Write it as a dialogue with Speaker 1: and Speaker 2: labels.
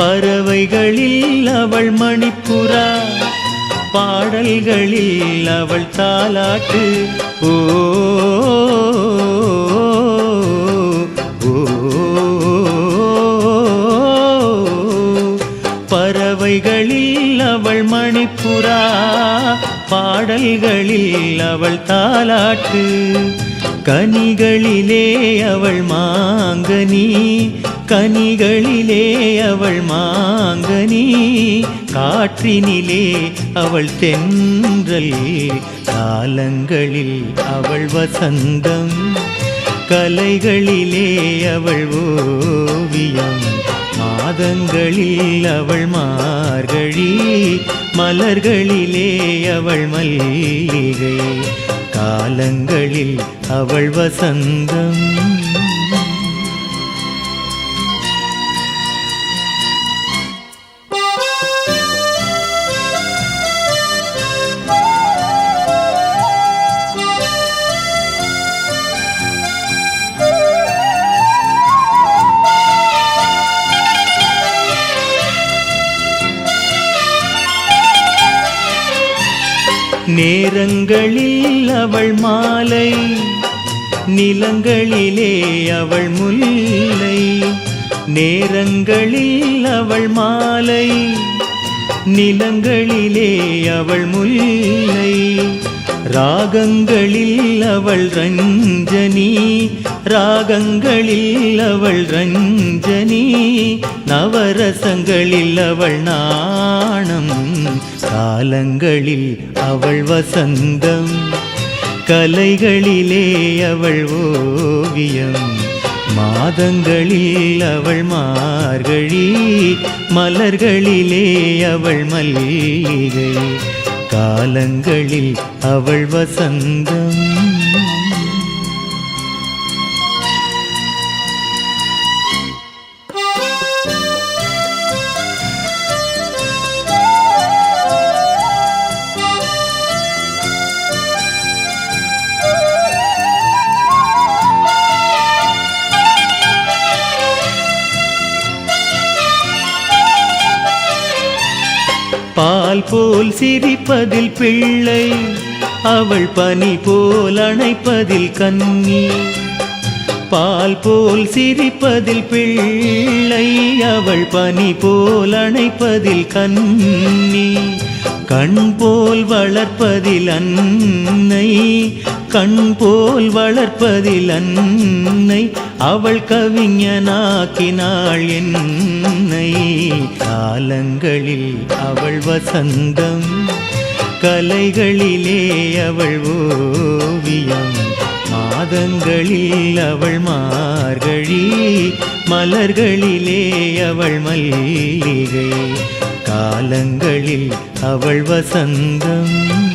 Speaker 1: பறவைகளில் அவள் மணிப்புறா. பாடல்களில் அவள் தாலாட்டு. ஓ பறவைகளில் அவள் மணிப்புறா. பாடல்களில் அவள் தாலாட்டு. கனிகளிலே அவள் மாங்கனி. கனிகளிலே அவள் மாங்கனி காற்றினிலே அவள் தென்றல் காலங்களில் அவள் வசந்தம் கலைகளிலே அவள் ஓவியம் மாதங்களில் அவள் மார்கழி மலர்களிலே அவள் மல்லிகை காலங்களில் அவள் வசந்தம். நேரங்களில் அவள் மாலை நிலங்களிலே அவள் முல்லை. நேரங்களில் அவள் மாலை நிலங்களிலே அவள் முல்லை. ராகங்களில் அவள் ரஞ்சனி ராகங்களில் அவள் ரஞ்சனி நவரசங்களில் அவள் நாணம் காலங்களில் அவள் வசந்தம் கலைகளிலே அவள் ஓவியம் மாதங்களில் அவள் மார்கழி மலர்களிலே அவள் மல்லிகை காலங்களில் அவள் வசந்தம். பால் போல் சிரிப்பதில் பிள்ளை அவள் பனி போல் அணைப்பதில் கன்னி. பால் போல் சிரிப்பதில் பிள்ளை அவள் பனி போல் அணைப்பதில் கன்னி. கண் போல் வளர்ப்பதில் அன்னை கண் போல் வளர்ப்பதில் அன்னை அவள் கவிஞனாக்கினாள் என்னை. காலங்களில் அவள் வசந்தம் கலைகளிலே அவள் ஓவியம் மாதங்களில் அவள் மார்கழி மலர்களிலே அவள் மல்லிகை. காலங்களில் அவள் வசந்தம்.